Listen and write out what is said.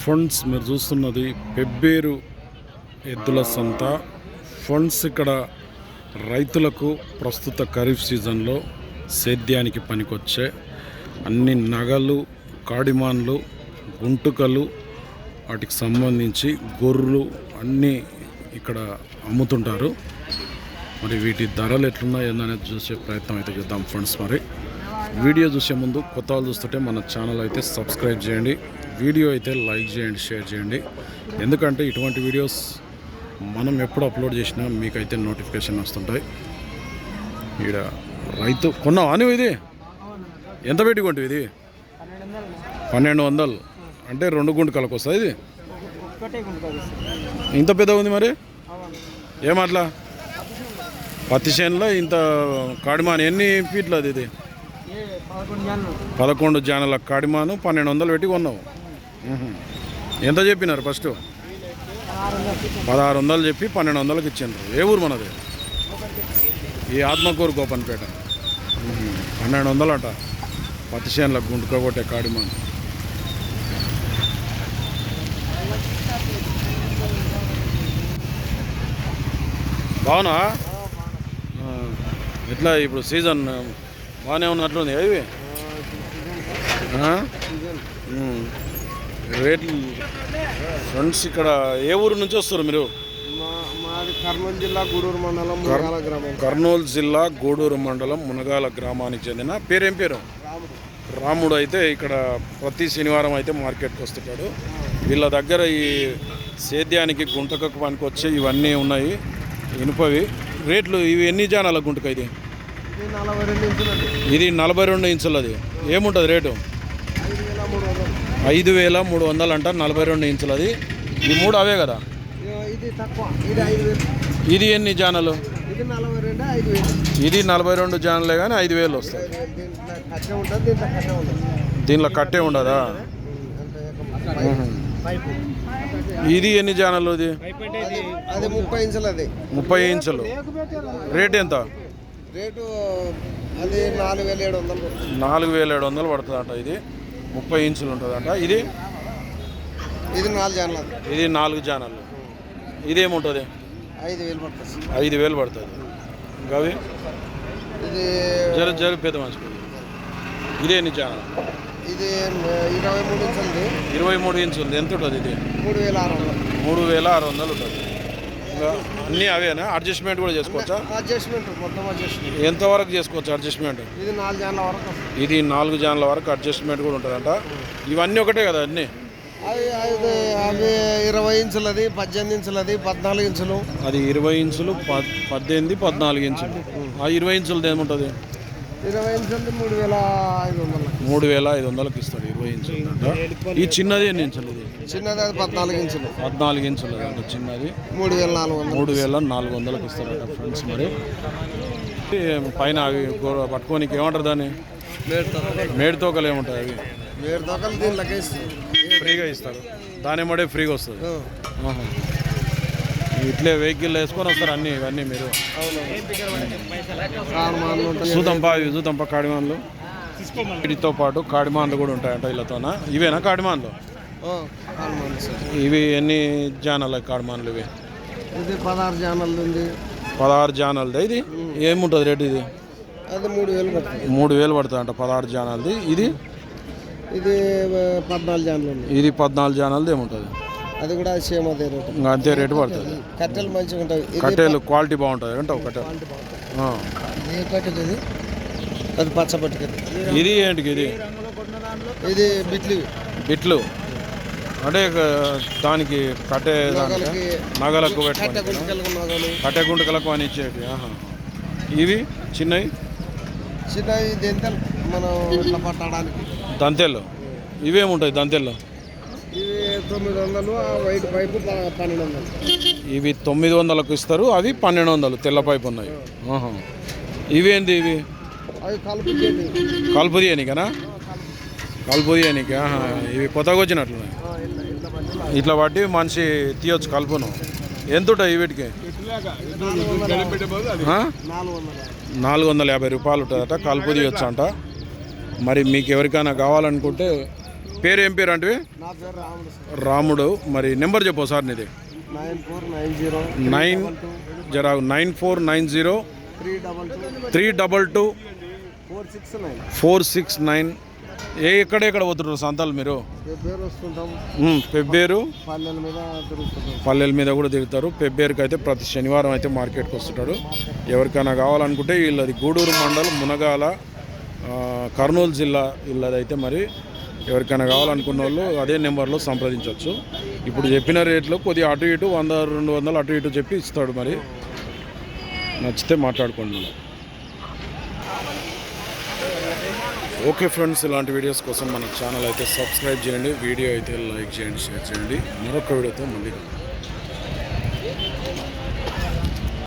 Funds మీరు చూస్తున్నది పెబ్బేరు ఎద్దుల సంత. ఫండ్స్ ఇక్కడ రైతులకు ప్రస్తుత ఖరీఫ్ సీజన్లో సేద్యానికి పనికొచ్చే అన్ని నగలు కాడిమాన్లు గుంటుకలు వాటికి సంబంధించి గొర్రెలు అన్నీ ఇక్కడ అమ్ముతుంటారు. మరి వీటి ధరలు ఎట్లున్నాయి అనేది చూసే ప్రయత్నం అయితే చేద్దాం ఫ్రెండ్స్ మరి. వీడియో చూసే ముందు కొత్త వాళ్ళు చూస్తుంటే మన ఛానల్ అయితే సబ్స్క్రైబ్ చేయండి. వీడియో అయితే లైక్ చేయండి షేర్ చేయండి. ఎందుకంటే ఇటువంటి వీడియోస్ మనం ఎప్పుడు అప్లోడ్ చేసినా మీకైతే నోటిఫికేషన్ వస్తుంటాయి. ఈడ రైతు కొన్నావా నువ్వు ఇది? ఎంత పెట్టి కొంటివి ఇది? పన్నెండు వందలు. అంటే రెండు గుంటకలకు వస్తుంది ఇది? ఇంత పెద్ద ఉంది మరి? ఏమట్లా పత్తి చేనులో ఇంత కాడిమాను ఎన్ని ఫీట్లు అది ఇది పదకొండు జన్లు కాడిమాను పన్నెండు వందలు పెట్టి కొన్నావు. ఎంత చెప్పినారు ఫస్ట్? పదహారు వందలు చెప్పి పన్నెండు వందలకు ఇచ్చిండ్రు. ఏ ఊరు మనది? ఈ ఆత్మకూరు గోపన్పేట. పన్నెండు వందలు అంట పత్తి చేనులకు గుంటుకోగొట్టే కాడిమాను బాగునా ఎట్లా ఇప్పుడు సీజన్ బాగానే ఉన్నట్లుంది అవి రేట్లు ఫ్రెండ్స్ ఇక్కడ ఏ ఊరు నుంచి వస్తారు మీరు? మాది కర్నూలు జిల్లా గూడూరు మండలం మునగాల గ్రామం. కర్నూలు జిల్లా గూడూరు మండలం మునగాల గ్రామానికి చెందిన పేరేం పేరు? రాముడు. అయితే ఇక్కడ ప్రతి శనివారం అయితే మార్కెట్కి వస్తుంటాడు. వీళ్ళ దగ్గర ఈ సేద్యానికి గుంటకకు పనికి వచ్చే ఇవన్నీ ఉన్నాయి ఇనుపవి. రేట్లు ఇవి ఎన్ని జానాల గుంటక ఇది ఇది నలభై రెండు ఇంచులది. ఏముంటుంది రేటు ఐదు వేల మూడు వందలు ఐదు వేల మూడు వందలు అంట నలభై రెండు ఇంచులది. ఈ మూడు అవే కదా? ఇది ఎన్ని జానలు? ఇది నలభై రెండు జానలే కానీ ఐదు వేలు వస్తాయి. దీనిలో కట్టే ఉండదా? అంటే ఇది ఎన్ని జానలు ఇది? అది అది ముప్పై ఇంచులు అది ముప్పై ఇంచులు. రేట్ ఎంత? రేటు అది నాలుగు వేల ఏడు వందలు పడుతుంది. నాలుగు వేల ఏడు వందలు పడుతుందట ఇది. ముప్పై ఇంచులు ఉంటుందట. ఇది? ఇది నాలుగు జన్లు అది. ఇది నాలుగు జానలు. ఇదేముంటుంది? ఐదు వేలు పడుతుంది. ఐదు వేలు పడుతుంది. ఇంకా అవి ఇది జర జర పెద్ద మంచి ఇదే ఎన్ని జానలు? ఇది ఇరవై మూడు ఇంచులది ఇరవై మూడు ఇంచులు ఎంత ఉంటుంది ఇది? మూడు వేల ఆరు వందలు. మూడు వేల ఆరు వందలు ఉంటుంది. అన్నీ అవేనా? అడ్జస్ట్మెంట్ కూడా చేసుకోవచ్చా? అడ్జస్ట్మెంట్ మొత్తం అడ్జస్ట్మెంట్ ఎంతవరకు చేసుకోవచ్చు అడ్జస్ట్మెంట్ ఇది నాలుగు జన్ల వరకు. ఇది నాలుగు జాన్ల వరకు అడ్జస్ట్మెంట్ కూడా ఉంటుందంట. ఇవన్నీ ఒకటే కదా అన్నీ? అది ఇరవై ఇంచులది పద్దెనిమిది ఇంచులది పద్నాలుగు ఇంచులు. అది ఇరవై ఇంచులు పద్ పద్దెనిమిది పద్నాలుగు ఇంచులు. ఆ ఇరవై ఇంచులది ఏముంటుంది? ఇరవై మూడు వేల ఐదు వందలు మూడు వేల ఐదు వందలకి ఇస్తాడు ఇరవై ఇంచులు ఈ చిన్నది ఎన్ని ఇంచులు ఇది? చిన్నది అది పద్నాలుగు ఇంచులు. పద్నాలుగు ఇంచులు అంట చిన్నది. మూడు వేల నాలుగు వందలు మూడు వేల నాలుగు వందలకి ఇస్తారట ఫ్రెండ్స్ మరి. పైన అవి పట్టుకోనికి ఏమంటారు దాన్ని? మేడి తోకలు. ఏముంటాయి అవి? వేరు దొక్కలు దీనిలోకి ఫ్రీగా ఇస్తారు. దాని మడే ఫ్రీగా వస్తుంది. ఇట్లే వెహికల్ వేసుకొని వస్తారు అన్నీ ఇవన్నీ మీరు. చూద్దాంపా ఇవి చూద్దాంపా కాడిమాన్లు. వీటితో పాటు కాడిమాన్లు కూడా ఉంటాయంట వీళ్ళతోన? ఇవేనా కాడిమాన్లు. ఇవి ఎన్ని జానాల కాడిమాన్లు ఇవి? ఇది పదహారు జానలు ఉంది. పదహారు జానాలది ఇది? ఏముంటుంది రేటు ఇది? అది మూడు వేలు పడుతుంది. మూడు వేలు పడుతుంది అంట పదహారు జానాలది. ఇది? ఇది పద్నాలుగు జాన్లు ఇది పద్నాలుగు జానాలది ఏముంటుంది? అది కూడా సేమ్ అదే రేటు. అంతే రేటు పడుతుంది. కట్టెలు మంచిగా ఉంటాయి. కట్టెలు క్వాలిటీ బాగుంటుంది అంటావు కట్టెలు. ఏ పట్టుకు ఇది అది పచ్చ పట్టుకు ఇది. ఏంటికి ఇది? ఇది బిట్లు. బిట్లు. అంటే దానికి కట్టే నగలకి కట్టె గుంటకలకు అని ఇచ్చేటి ఆహా. ఇవి చిన్నవి? చిన్నవి దెంతలు మనం దంతెలు. ఇవేముంటాయి దంతెల్లో ఇవి తొమ్మిది వందలు ఆ వైట్ పైపు ప- పన్నెండు వందలు ఇవి తొమ్మిది వందలకు ఇస్తారు అవి పన్నెండు వందలు తెల్ల పైపు ఉన్నాయి. ఇవేంది ఇవి? అవి కలుపు కలుపు తీయనికనా? కలుపు తీయనికి. ఇవి కొత్తగా వచ్చినట్లున్నాయి. ఇట్లా పట్టి మనిషి తీయొచ్చు కలుపును. ఎంత ఉంటాయి వీటికి? ఆ? నాలుగు వందలు. నాలుగు వందల యాభై రూపాయలు ఉంటుందట కలుపు తీయొచ్చు అంట మరి మీకు ఎవరికైనా కావాలనుకుంటే పేరు ఏం పేరు అంటే రాముడు మరి నెంబర్ చెప్పు సార్ నీది. Nine zero nine four nine zero three double two. Four six nine. ఏ ఎక్కడెక్కడ పోతున్నారు సంతాలు మీరు? పెబ్బేరు. పల్లెల మీద కూడా తిరుగుతారు. పెబ్బేరుకి అయితే ప్రతి శనివారం అయితే మార్కెట్కి వస్తుంటాడు. ఎవరికైనా కావాలనుకుంటే వీళ్ళది గూడూరు మండలం మునగాల కర్నూలు జిల్లా వీళ్ళదైతే మరి ఎవరికైనా కావాలనుకున్న వాళ్ళు అదే నెంబర్లో సంప్రదించవచ్చు. ఇప్పుడు చెప్పిన రేట్లో కొద్దిగా అటు ఇటు వంద రెండు వందలు అటు ఇటు చెప్పి ఇస్తాడు మరి. నచ్చితే మాట్లాడుకోండి. ఓకే ఫ్రెండ్స్ ఇలాంటి వీడియోస్ కోసం మన ఛానల్ అయితే సబ్స్క్రైబ్ చేయండి. వీడియో అయితే లైక్ చేయండి షేర్ చేయండి. మరొక వీడియోతో మళ్ళీ